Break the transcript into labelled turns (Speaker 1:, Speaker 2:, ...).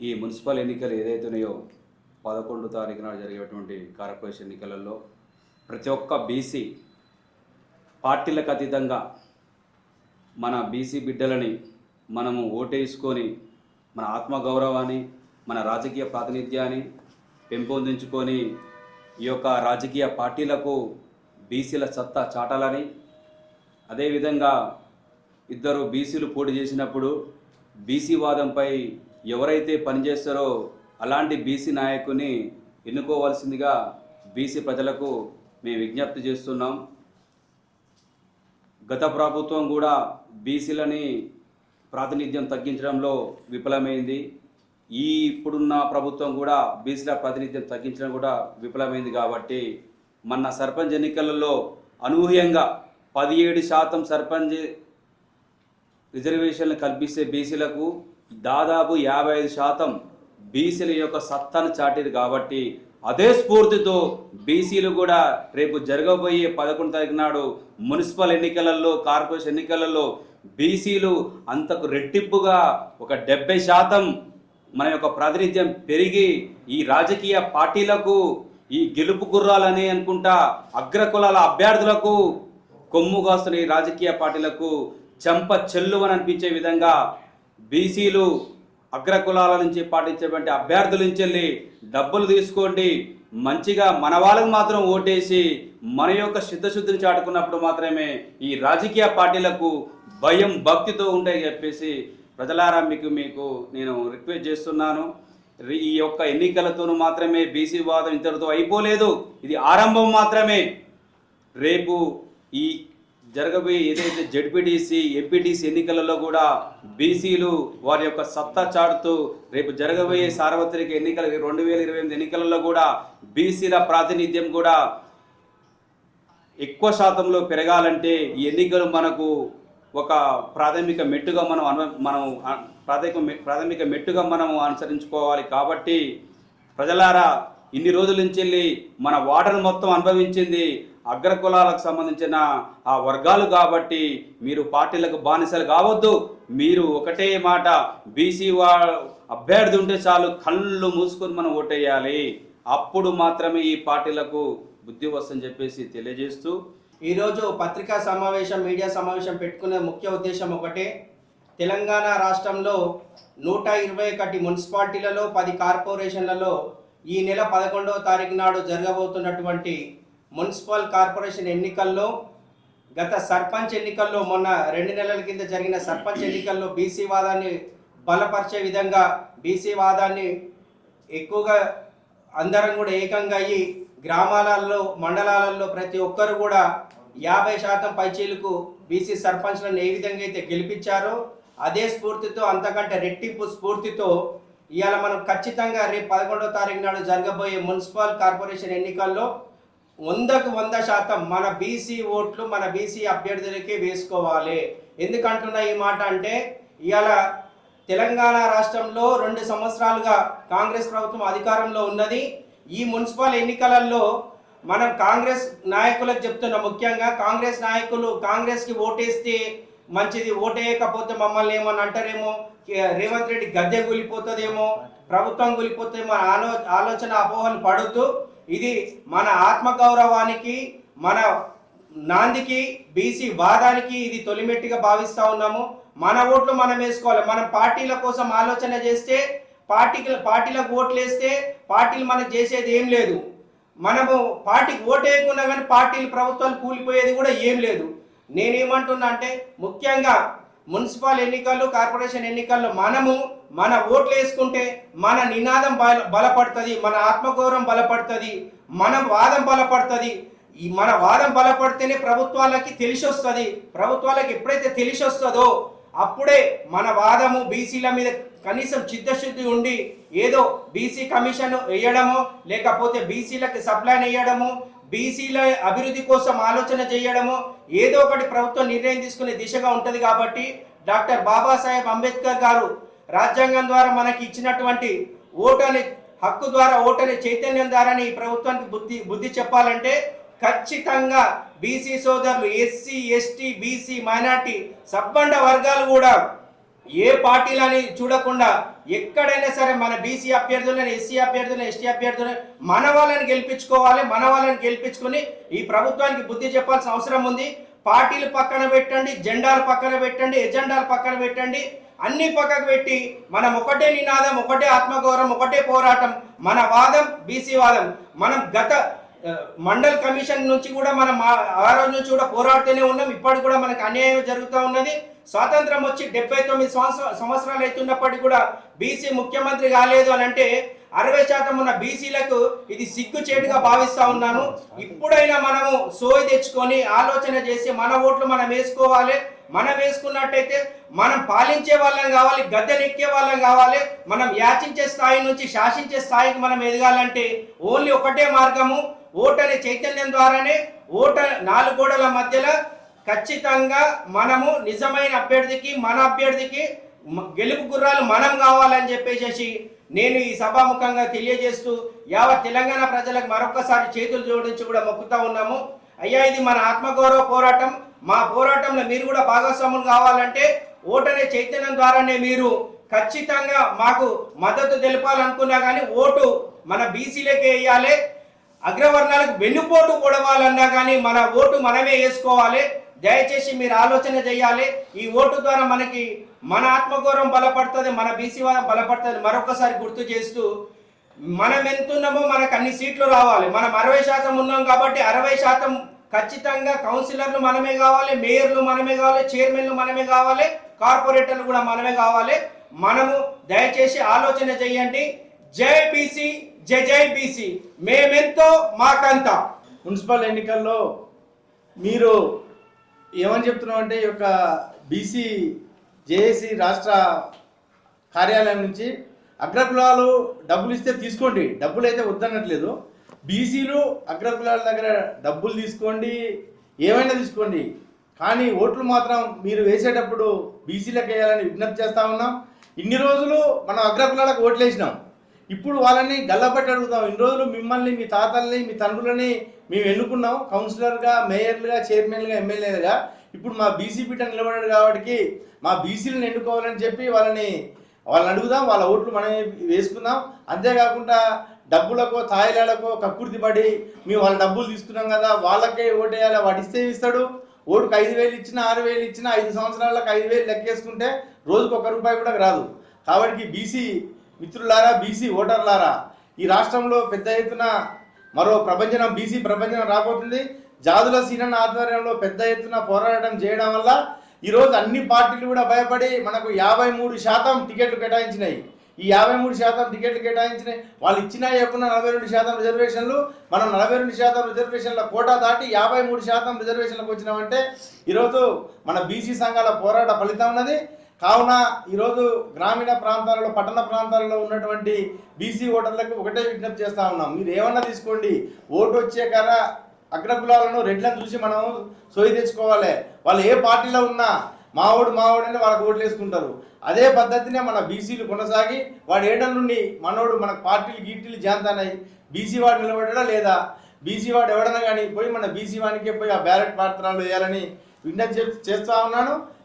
Speaker 1: ఈ మున్సిపల్ ఎన్నికలు ఏదైతున్నాయో పదకొండు తారీఖు నాడు జరిగేటువంటి కార్పొరేషన్ ఎన్నికలలో ప్రతి ఒక్క బీసీ పార్టీలకు అతీతంగా మన బీసీ బిడ్డలని మనము ఓటేసుకొని మన ఆత్మగౌరవాన్ని మన రాజకీయ ప్రాతినిధ్యాన్ని పెంపొందించుకొని ఈ యొక్క రాజకీయ పార్టీలకు బీసీల సత్తా చాటాలని అదేవిధంగా ఇద్దరు బీసీలు పోటీ చేసినప్పుడు బీసీ వాదంపై ఎవరైతే పనిచేస్తారో అలాంటి బీసీ నాయకుని ఎన్నుకోవాల్సిందిగా బీసీ ప్రజలకు మేము విజ్ఞప్తి చేస్తున్నాం. గత ప్రభుత్వం కూడా బీసీలని ప్రాతినిధ్యం తగ్గించడంలో విఫలమైంది. ఈ ఇప్పుడున్న ప్రభుత్వం కూడా బీసీల ప్రాతినిధ్యం తగ్గించడం కూడా విఫలమైంది కాబట్టి మన సర్పంచ్ ఎన్నికలలో అనూహ్యంగా పదిహేడు శాతం సర్పంచ్ రిజర్వేషన్లు కల్పిస్తే బీసీలకు దాదాపు యాభై ఐదు శాతం బీసీల యొక్క సత్తాను చాటిరు కాబట్టి అదే స్ఫూర్తితో బీసీలు కూడా రేపు జరగబోయే పదకొండు తారీఖు నాడు మున్సిపల్ ఎన్నికలలో కార్పొరేషన్ ఎన్నికలలో బీసీలు అంతకు రెట్టింపుగా ఒక డెబ్బై శాతం మన యొక్క ప్రాతినిధ్యం పెరిగి ఈ రాజకీయ పార్టీలకు ఈ గెలుపు గుర్రాలని అనుకుంటా అగ్రకులాల అభ్యర్థులకు కొమ్ము కాస్తున్న ఈ రాజకీయ పార్టీలకు చెంప చెల్లువని అనిపించే విధంగా బీసీలు అగ్రకులాల నుంచి పాటించేటువంటి అభ్యర్థుల నుంచి వెళ్ళి డబ్బులు తీసుకోండి. మంచిగా మన వాళ్ళకు మాత్రం ఓటేసి మన యొక్క సిద్ధశుద్ధిని చాటుకున్నప్పుడు మాత్రమే ఈ రాజకీయ పార్టీలకు భయం భక్తితో ఉంటాయి చెప్పేసి ప్రజలారా మీకు మీకు నేను రిక్వెస్ట్ చేస్తున్నాను. ఈ యొక్క ఎన్నికలతోనూ మాత్రమే బీసీ వాదం ఇంతటితో అయిపోలేదు. ఇది ఆరంభం మాత్రమే. రేపు ఈ జరగబోయే ఏదైతే జడ్పీటీసీ ఎంపీటీసీ ఎన్నికలలో కూడా బీసీలు వారి యొక్క సత్తా చాటుతూ రేపు జరగబోయే సార్వత్రిక ఎన్నికల రెండు వేల ఇరవై ఎనిమిది ఎన్నికలలో కూడా బీసీల ప్రాతినిధ్యం కూడా ఎక్కువ శాతంలో పెరగాలంటే ఈ ఎన్నికలు మనకు ఒక ప్రాథమిక మెట్టుగా మనం అను మనం ప్రాథమిక ప్రాథమిక మెట్టుగా మనం అనుసరించుకోవాలి కాబట్టి ప్రజలారా ఇన్ని రోజుల నుంచి వెళ్ళి మన వాటను మొత్తం అనుభవించింది అగ్రకులాలకు సంబంధించిన ఆ వర్గాలు కాబట్టి మీరు పార్టీలకు బానిసలు కావద్దు. మీరు ఒకటే మాట బీసీ వా అభ్యర్థి ఉంటే చాలు కళ్ళు మూసుకొని మనం ఓటేయాలి. అప్పుడు మాత్రమే ఈ పార్టీలకు బుద్ధి వస్తుందని చెప్పేసి తెలియజేస్తూ
Speaker 2: ఈరోజు పత్రికా సమావేశం మీడియా సమావేశం పెట్టుకునే ముఖ్య ఉద్దేశం ఒకటే. తెలంగాణ రాష్ట్రంలో నూట ఇరవై ఒకటి మున్సిపాలిటీలలో పది కార్పొరేషన్లలో ఈ నెల పదకొండవ తారీఖు నాడు జరగబోతున్నటువంటి మున్సిపల్ కార్పొరేషన్ ఎన్నికల్లో గత సర్పంచ్ ఎన్నికల్లో మొన్న రెండు నెలల కింద జరిగిన సర్పంచ్ ఎన్నికల్లో బీసీ వాదాన్ని బలపరిచే విధంగా బీసీ వాదాన్ని ఎక్కువగా అందరం కూడా ఏకంగా అయ్యి గ్రామాలలో మండలాలలో ప్రతి ఒక్కరు కూడా యాభై శాతం పైచీలకు బీసీ సర్పంచ్లను ఏ విధంగా అయితే గెలిపించారో అదే స్ఫూర్తితో అంతకంటే రెట్టింపు స్ఫూర్తితో ఇవాళ మనం ఖచ్చితంగా రేపు పదకొండవ తారీఖు నాడు జరగబోయే మున్సిపల్ కార్పొరేషన్ ఎన్నికల్లో వందకు వంద శాతం మన బీసీ ఓట్లు మన బీసీ అభ్యర్థులకే వేసుకోవాలి. ఎందుకంటున్నా ఈ మాట అంటే ఇవాళ తెలంగాణ రాష్ట్రంలో రెండు సంవత్సరాలుగా కాంగ్రెస్ ప్రభుత్వం అధికారంలో ఉన్నది. ఈ మున్సిపల్ ఎన్నికలలో మనం కాంగ్రెస్ నాయకులకు చెప్తున్న ముఖ్యంగా కాంగ్రెస్ నాయకులు కాంగ్రెస్కి ఓటేస్తే మంచిది ఓటేయకపోతే మమ్మల్ని ఏమని అంటారేమో? రేవంత్ రెడ్డి గద్దె కూలిపోతుందేమో ప్రభుత్వం కూలిపోతుందేమో మన ఆలో ఆలోచన అపోహలు పడుతూ ఇది మన ఆత్మగౌరవానికి మన నాందికి బీసీ వాదానికి ఇది తొలిమెట్టిగా భావిస్తూ ఉన్నాము. మన ఓట్లు మనం వేసుకోవాలి. మనం పార్టీల కోసం ఆలోచన చేస్తే పార్టీకి పార్టీలకు ఓట్లు వేస్తే పార్టీలు మనకు చేసేది ఏం లేదు. మనము పార్టీకి ఓటు వేయకుండా కానీ పార్టీలు ప్రభుత్వాలు కూలిపోయేది కూడా ఏం లేదు. నేనేమంటున్నా అంటే ముఖ్యంగా మున్సిపల్ ఎన్నికల్లో కార్పొరేషన్ ఎన్నికల్లో మనము మన ఓట్లు వేసుకుంటే మన నినాదం బల బలపడుతుంది మన ఆత్మగౌరవం బలపడుతుంది మన వాదం బలపడుతుంది. ఈ మన వాదం బలపడితేనే ప్రభుత్వాలకి తెలిసి వస్తుంది ప్రభుత్వాలకి ఎప్పుడైతే తెలిసి వస్తుందో అప్పుడే మన వాదము బీసీల మీద కనీసం చిత్తశుద్ధి ఉండి ఏదో బీసీ కమిషన్ వేయడము లేకపోతే బీసీలకు సప్లైన్ వేయడము బీసీల అభివృద్ధి కోసం ఆలోచన చేయడము ఏదో ఒకటి ప్రభుత్వం నిర్ణయం తీసుకునే దిశగా ఉంటుంది కాబట్టి డాక్టర్ బాబాసాహెబ్ అంబేద్కర్ గారు రాజ్యాంగం ద్వారా మనకి ఇచ్చినటువంటి ఓటని హక్కు ద్వారా ఓటని చైతన్యం ద్వారానే ఈ ప్రభుత్వానికి బుద్ధి బుద్ధి చెప్పాలంటే ఖచ్చితంగా బీసీ సోదరులు ఎస్సీ ఎస్టీ బీసీ మైనార్టీ సబ్బండ వర్గాలు కూడా ఏ పార్టీలని చూడకుండా ఎక్కడైనా సరే మన బీసీ అభ్యర్థులను ఎస్సీ అభ్యర్థులను ఎస్టీ అభ్యర్థులను మన వాళ్ళని గెలిపించుకోవాలి మన వాళ్ళని గెలిపించుకొని ఈ ప్రభుత్వానికి బుద్ధి చెప్పాల్సిన అవసరం ఉంది. పార్టీలు పక్కన పెట్టండి జెండాలు పక్కన పెట్టండి ఎజెండాలు పక్కన పెట్టండి. అన్ని పక్కకు పెట్టి మనం ఒకటే నినాదం ఒకటే ఆత్మగౌరవం ఒకటే పోరాటం మన వాదం బీసీ వాదం. మనం గత మండల్ కమిషన్ నుంచి కూడా మనం ఆ- రోజు నుంచి కూడా పోరాడుతూనే ఉన్నాం. ఇప్పటికి కూడా మనకు అన్యాయం జరుగుతూ ఉన్నది. స్వాతంత్రం వచ్చి డెబ్బై తొమ్మిది సంవత్సరాలు అవుతున్నప్పటికీ కూడా బీసీ ముఖ్యమంత్రి కాలేదు అని అంటే అరవై శాతం ఉన్న బీసీలకు ఇది సిగ్గుచేటుగా భావిస్తా ఉన్నాను. ఇప్పుడైనా మనము సోయి తెచ్చుకొని ఆలోచన చేసి మన ఓట్లు మనం వేసుకోవాలి. మనం వేసుకున్నట్టయితే మనం పాలించే వాళ్ళం కావాలి గద్దెనెక్కే వాళ్ళం కావాలి. మనం యాచించే స్థాయి నుంచి శాసించే స్థాయికి మనం ఎదగాలంటే ఓన్లీ ఒకటే మార్గము. ఓటు చైతన్యం ద్వారానే ఓట నాలుగు గోడల మధ్యలో ఖచ్చితంగా మనము నిజమైన అభ్యర్థికి మన అభ్యర్థికి గెలుపు గుర్రాలు మనం కావాలని చెప్పేసి నేను ఈ సభాముఖంగా తెలియజేస్తూ యావత్ తెలంగాణ ప్రజలకు మరొకసారి చేతులు జోడించి కూడా మొక్కుతా ఉన్నాము. అయ్యా ఇది మన ఆత్మగౌరవ పోరాటం. మా పోరాటంలో మీరు కూడా భాగస్వాములు కావాలంటే ఓటనే చైతన్యం ద్వారానే మీరు ఖచ్చితంగా మాకు మద్దతు తెలపాలనుకున్నా కానీ ఓటు మన బీసీలకే వేయాలి. అగ్రవర్ణాలకు వెన్నుపోటు పొడవాలన్నా కానీ మన ఓటు మనమే వేసుకోవాలి. దయచేసి మీరు ఆలోచన చేయాలి. ఈ ఓటు ద్వారా మనకి మన ఆత్మగౌరవం బలపడుతుంది మన బీసీ వాదం బలపడుతుంది. మరొకసారి గుర్తు చేస్తూ మనం ఎంతున్నామో మనకు అన్ని సీట్లు రావాలి. మనం అరవై శాతం ఉన్నాం కాబట్టి అరవై శాతం ఖచ్చితంగా కౌన్సిలర్లు మనమే కావాలి మేయర్లు మనమే కావాలి చైర్మన్లు మనమే కావాలి కార్పొరేటర్లు కూడా మనమే కావాలి. మనము దయచేసి ఆలోచన చేయండి. జై బీసీ జై జై బీసీ. మేమెంతో మాకంతా.
Speaker 3: మున్సిపల్ ఎన్నికల్లో మీరు ఏమని చెప్తున్నాం అంటే ఈ యొక్క బీసీ జేఏసీ రాష్ట్ర కార్యాలయం నుంచి అగ్రకులాలు డబ్బులు ఇస్తే తీసుకోండి. డబ్బులు అయితే వద్దనట్లేదు. బీసీలు అగ్రకులాల దగ్గర డబ్బులు తీసుకోండి ఏమైనా తీసుకోండి. కానీ ఓట్లు మాత్రం మీరు వేసేటప్పుడు బీసీలకు వేయాలని విజ్ఞప్తి చేస్తా ఉన్నాం. ఇన్ని రోజులు మనం అగ్రకులాలకు ఓట్లు వేసినాం ఇప్పుడు వాళ్ళని గల్లబట్టి అడుగుతాం ఇన్ని రోజులు మిమ్మల్ని మీ తాతల్ని మీ తండ్రులని మేము ఎన్నుకున్నాం. కౌన్సిలర్గా మేయర్లుగా చైర్మన్లుగా ఎమ్మెల్యేలుగా. ఇప్పుడు మా బీసీ బిడ్డ నిలబడాడు కాబట్టి మా బీసీలను ఎన్నుకోవాలని చెప్పి వాళ్ళని వాళ్ళని అడుగుదాం. వాళ్ళ ఓట్లు మనమే వేసుకుందాం. అంతేకాకుండా డబ్బులకో తాయిలాలకో కక్కుర్తి పడి మేము వాళ్ళ డబ్బులు తీసుకున్నాం కదా వాళ్ళకే ఓటేయాలి. వాటి ఇస్తే ఇస్తాడు. ఓటుకు ఐదు వేలు ఇచ్చినా ఆరు వేలు ఇచ్చినా ఐదు సంవత్సరాలకు ఐదు వేలు లెక్కేసుకుంటే రోజుకు ఒక రూపాయి కూడా రాదు. కాబట్టి బీసీ మిత్రులారా బీసీ ఓటర్లారా ఈ రాష్ట్రంలో పెద్ద ఎత్తున మరో ప్రపంచం బీసీ ప్రపంచం రాబోతుంది. జాదుల సీనన్న ఆధ్వర్యంలో పెద్ద ఎత్తున పోరాటం చేయడం వల్ల ఈరోజు అన్ని పార్టీలు కూడా భయపడి మనకు యాభై మూడు శాతం టికెట్లు కేటాయించినాయి. ఈ యాభై మూడు శాతం టికెట్లు కేటాయించినాయి. వాళ్ళు ఇచ్చిన చెప్పిన నలభై రెండు శాతం రిజర్వేషన్లు మనం నలభై రెండు శాతం రిజర్వేషన్ల కోటా దాటి యాభై మూడు శాతం రిజర్వేషన్లకు వచ్చినామంటే ఈరోజు మన బీసీ సంఘాల పోరాట ఫలితం ఉన్నది. కావున ఈరోజు గ్రామీణ ప్రాంతాలలో పట్టణ ప్రాంతాలలో ఉన్నటువంటి బీసీ ఓటర్లకు ఒకటే విజ్ఞప్తి చేస్తా ఉన్నాం. మీరు ఏమన్నా తీసుకోండి. ఓటు వచ్చే కర అగ్రకులాలను రెడ్లను చూసి మనం సోయి తెచ్చుకోవాలి. వాళ్ళు ఏ పార్టీలో ఉన్నా మావోడు మావోడు అని వాళ్ళకి ఓట్లు వేసుకుంటారు. అదే పద్ధతినే మన బీసీలు కొనసాగి వాడు ఏడల నుండి మనోడు మన పార్టీలు గీటీలు జాంతానాయి బీసీ వాడు నిలబడ్డా లేదా? బీసీ వాడు ఎవడన్నా కానీ పోయి మన బీసీ వానికే పోయి ఆ బ్యాలెట్ పాత్రలు వేయాలని విజ్ఞప్తి చేస్తా ఉన్నాను.